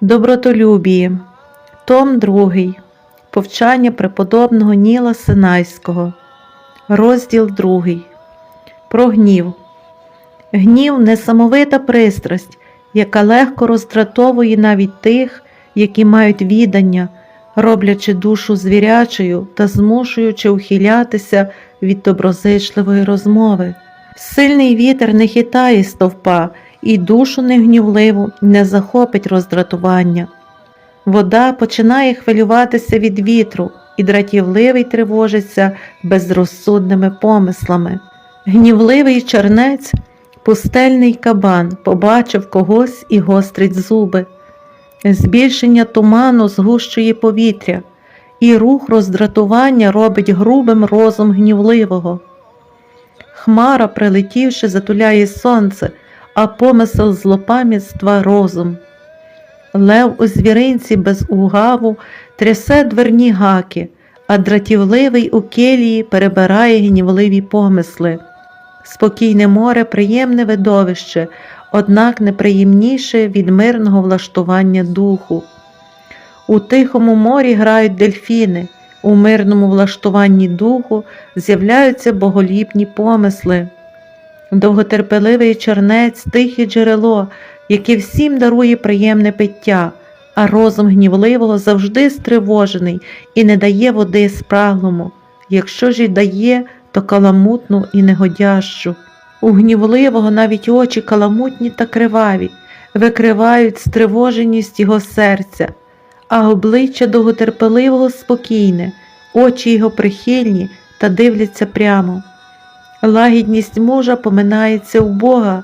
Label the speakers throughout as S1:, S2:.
S1: Добротолюбії, Том 2. Повчання преподобного Ніла Синайського, розділ 2. Про гнів. Гнів несамовита пристрасть, яка легко роздратовує навіть тих, які мають відання, роблячи душу звірячою та змушуючи ухилятися від доброзичливої розмови. Сильний вітер не хитає стовпа, і душу негнівливу не захопить роздратування. Вода починає хвилюватися від вітру, і дратівливий тривожиться безрозсудними помислами. Гнівливий чернець, пустельний кабан, побачив когось і гострить зуби. Збільшення туману згущує повітря, і рух роздратування робить грубим розум гнівливого. Хмара, прилетівши, затуляє сонце, а помисел злопам'ятства розум. Лев у звіринці без угаву трясе дверні гаки, а дратівливий у келії перебирає гнівливі помисли. Спокійне море приємне видовище, однак неприємніше від мирного влаштування духу. У тихому морі грають дельфіни, у мирному влаштуванні духу з'являються боголіпні помисли. Довготерпеливий чернець тихе джерело, яке всім дарує приємне пиття, а розум гнівливого завжди стривожений і не дає води спраглому. Якщо ж і дає, то каламутну і негодящу. У гнівливого навіть очі каламутні та криваві, викривають стривоженість його серця, а обличчя довготерпеливого спокійне, очі його прихильні та дивляться прямо. Лагідність мужа поминається у Бога,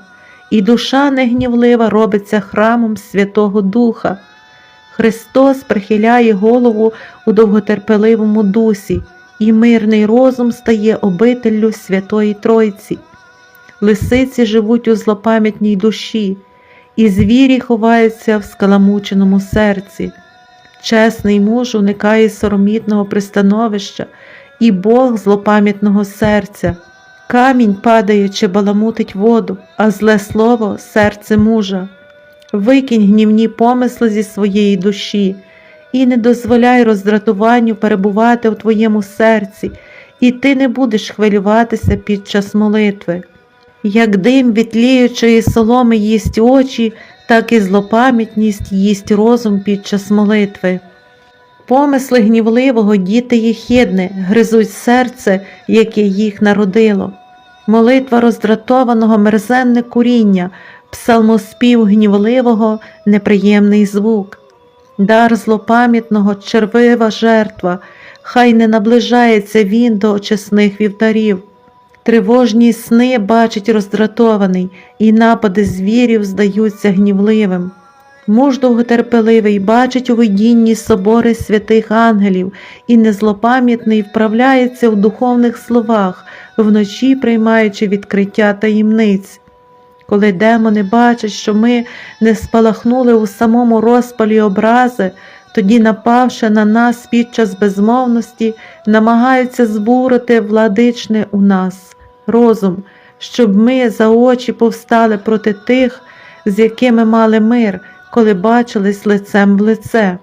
S1: і душа негнівлива робиться храмом Святого Духа. Христос прихиляє голову у довготерпеливому дусі, і мирний розум стає обителлю Святої Тройці. Лисиці живуть у злопам'ятній душі, і звірі ховаються в скаламученому серці. Чесний муж уникає соромітного пристановища, і Бог злопам'ятного серця. Камінь падаючи баламутить воду, а зле слово серце мужа. Викинь гнівні помисли зі своєї душі і не дозволяй роздратуванню перебувати в твоєму серці, і ти не будеш хвилюватися під час молитви. Як дим від тліючої соломи їсть очі, так і злопам'ятність їсть розум під час молитви. Помисли гнівливого діти єхидне, гризуть серце, яке їх народило. Молитва роздратованого мерзенне куріння, псалмоспів гнівливого неприємний звук. Дар злопам'ятного червива жертва, хай не наближається він до очисних вівтарів. Тривожні сни бачить роздратований, і напади звірів здаються гнівливим. Муж довготерпеливий бачить у видінні собори святих ангелів і незлопам'ятний вправляється у духовних словах, вночі приймаючи відкриття таємниць. Коли демони бачать, що ми не спалахнули у самому розпалі образи, тоді, напавши на нас під час безмовності, намагаються збурити владичне у нас розум, щоб ми за очі повстали проти тих, з якими мали мир, коли бачились лицем в лице.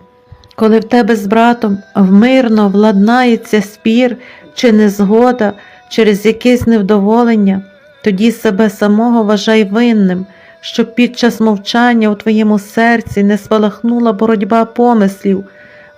S1: Коли в тебе з братом вмирно владнається спір чи незгода через якесь невдоволення, тоді себе самого вважай винним, щоб під час мовчання у твоєму серці не спалахнула боротьба помислів,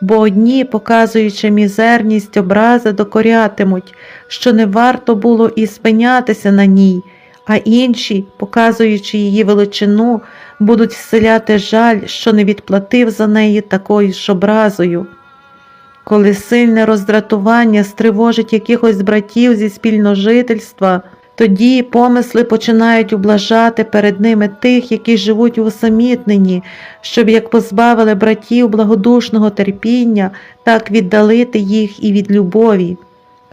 S1: бо одні, показуючи мізерність образи, докорятимуть, що не варто було і спинятися на ній, а інші, показуючи її величину, будуть вселяти жаль, що не відплатив за неї такою ж образою. Коли сильне роздратування стривожить якихось братів зі спільножительства, тоді помисли починають ублажати перед ними тих, які живуть у усамітненні, щоб як позбавили братів благодушного терпіння, так віддалити їх і від любові.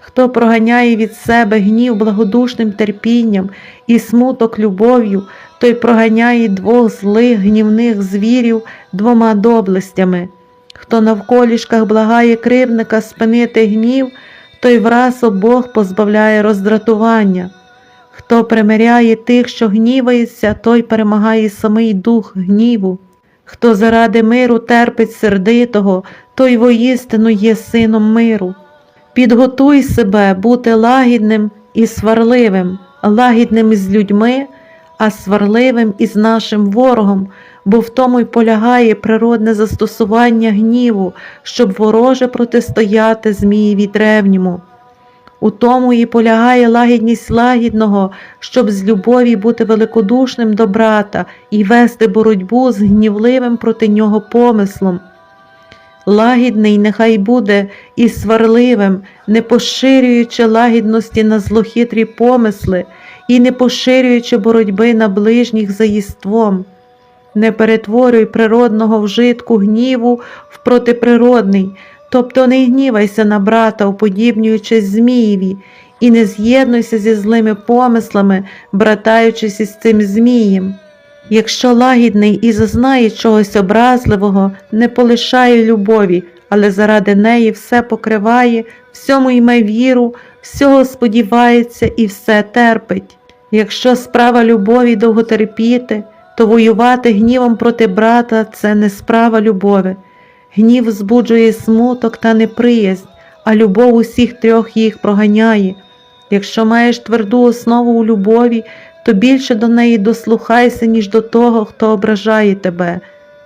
S1: Хто проганяє від себе гнів благодушним терпінням і смуток любов'ю, той проганяє двох злих гнівних звірів двома доблестями. Хто навколішках благає кривника спинити гнів, той враз обох позбавляє роздратування. Хто примиряє тих, що гнівається, той перемагає самий дух гніву. Хто заради миру терпить сердитого, той воістину є сином миру. Підготуй себе бути лагідним і сварливим, лагідним із людьми, а сварливим із нашим ворогом, бо в тому й полягає природне застосування гніву, щоб вороже протистояти Змієві древньому. У тому і полягає лагідність лагідного, щоб з любові бути великодушним до брата і вести боротьбу з гнівливим проти нього помислом. Лагідний нехай буде і сварливим, не поширюючи лагідності на злохитрі помисли і не поширюючи боротьби на ближніх за їством. Не перетворюй природного вжитку гніву в протиприродний, тобто не гнівайся на брата, уподібнюючись Змієві, і не з'єднуйся зі злими помислами, братаючись із цим Змієм. Якщо лагідний і зазнає чогось образливого, не полишає любові, але заради неї все покриває, всьому йме віру, всього сподівається і все терпить. Якщо справа любові довго терпіти, то воювати гнівом проти брата це не справа любові. Гнів збуджує смуток та неприязнь, а любов усіх трьох їх проганяє. Якщо маєш тверду основу у любові, то більше до неї дослухайся, ніж до того, хто ображає тебе.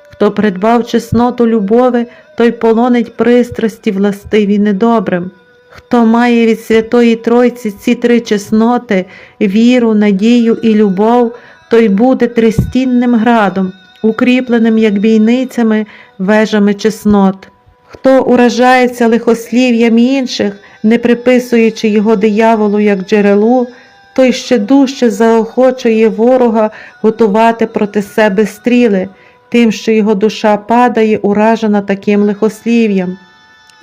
S1: Хто придбав чесноту любови, той полонить пристрасті властиві недобрим. Хто має від Святої Тройці ці три чесноти віру, надію і любов, той буде тристінним градом, укріпленим як бійницями, вежами чеснот. Хто уражається лихослів'ям інших, не приписуючи його дияволу як джерелу, той ще дужче заохочує ворога готувати проти себе стріли, тим, що його душа падає, уражена таким лихослів'ям.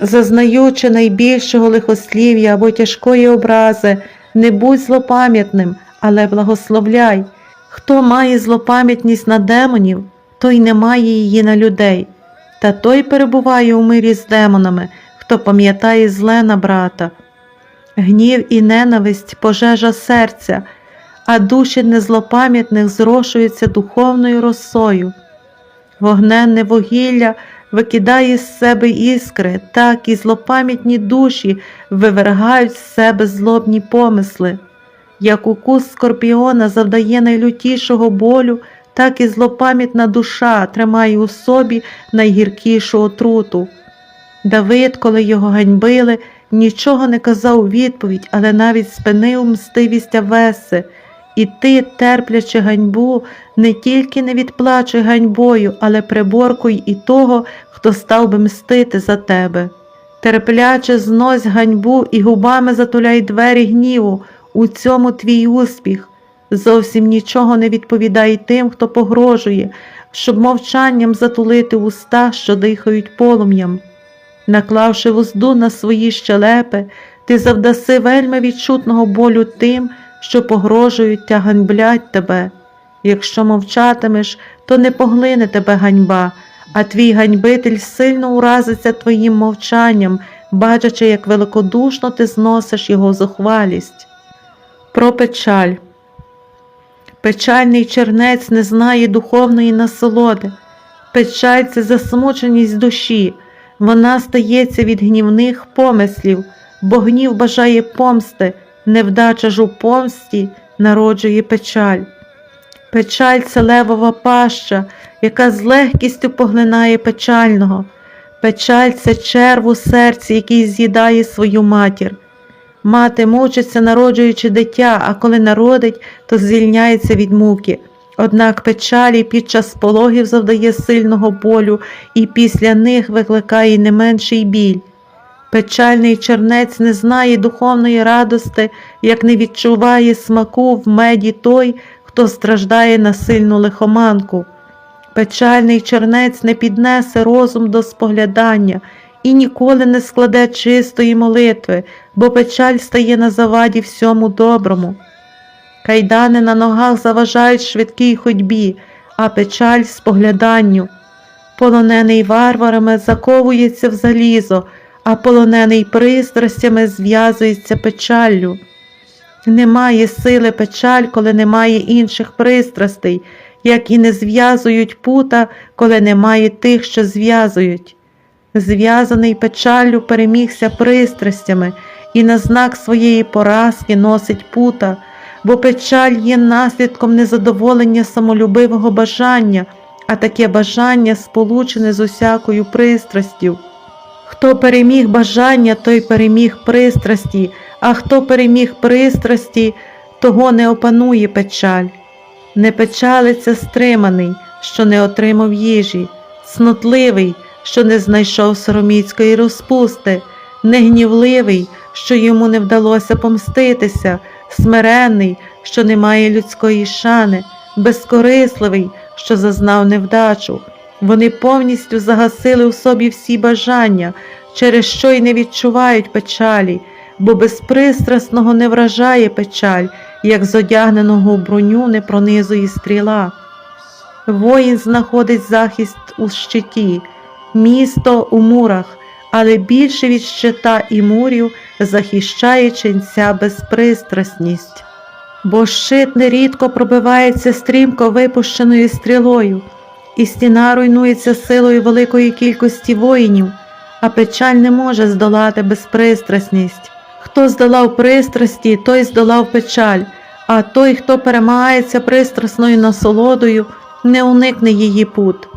S1: Зазнаючи найбільшого лихослів'я або тяжкої образи, не будь злопам'ятним, але благословляй. Хто має злопам'ятність на демонів, той не має її на людей, та той перебуває у мирі з демонами, хто пам'ятає зле на брата. Гнів і ненависть пожежа серця, а душі незлопам'ятних зрошуються духовною росою. Вогненне вугілля викидає з себе іскри, так і злопам'ятні душі вивергають з себе злобні помисли. Як укус скорпіона завдає найлютішого болю, так і злопам'ятна душа тримає у собі найгіркішу отруту. Давид, коли його ганьбили, нічого не казав у відповідь, але навіть спинив мстивість Авеси. І ти, терплячи ганьбу, не тільки не відплачуй ганьбою, але приборкуй і того, хто став би мстити за тебе. Терпляче знось ганьбу і губами затуляй двері гніву, у цьому твій успіх. Зовсім нічого не відповідай тим, хто погрожує, щоб мовчанням затулити уста, що дихають полум'ям. Наклавши вузду на свої щелепи, ти завдаси вельми відчутного болю тим, що погрожують та ганьблять тебе. Якщо мовчатимеш, то не поглине тебе ганьба, а твій ганьбитель сильно уразиться твоїм мовчанням, бачачи, як великодушно ти зносиш його зухвалість. Про печаль. Печальний чернець не знає духовної насолоди. Печаль це засмученість душі, вона стається від гнівних помислів, бо гнів бажає помсти, невдача ж у помсті народжує печаль. Печаль це левова паща, яка з легкістю поглинає печального. Печаль це черв у серці, який з'їдає свою матір. Мати мучиться, народжуючи дитя, а коли народить, то звільняється від муки. Однак печалі під час пологів завдає сильного болю і після них викликає не менший біль. Печальний чернець не знає духовної радости, як не відчуває смаку в меді той, хто страждає на сильну лихоманку. Печальний чернець не піднесе розум до споглядання і ніколи не складе чистої молитви, бо печаль стає на заваді всьому доброму. Кайдани на ногах заважають швидкій ходьбі, а печаль спогляданню. Полонений варварами заковується в залізо, а полонений пристрастями зв'язується печаллю. Немає сили печаль, коли немає інших пристрастей, як і не зв'язують пута, коли немає тих, що зв'язують. Зв'язаний печаллю перемігся пристрастями і на знак своєї поразки носить пута, бо печаль є наслідком незадоволення самолюбивого бажання, а таке бажання сполучене з усякою пристрастю. Хто переміг бажання, той переміг пристрасті, а хто переміг пристрасті, того не опанує печаль. Не печалиться стриманий, що не отримав їжі, снотливий, що не знайшов сороміцької розпусти, негнівливий, що йому не вдалося помститися, смиренний, що не має людської шани, безкорисливий, що зазнав невдачу. Вони повністю загасили у собі всі бажання, через що й не відчувають печалі, бо безпристрасного не вражає печаль, як зодягненого у броню не пронизує стріла. Воїн знаходить захист у щиті, місто у мурах, але більше від щита і мурів захищає ченця безпристрасність. Бо щит нерідко пробивається стрімко випущеною стрілою, і стіна руйнується силою великої кількості воїнів, а печаль не може здолати безпристрасність. Хто здолав пристрасті, той здолав печаль, а той, хто перемагається пристрасною насолодою, не уникне її пут.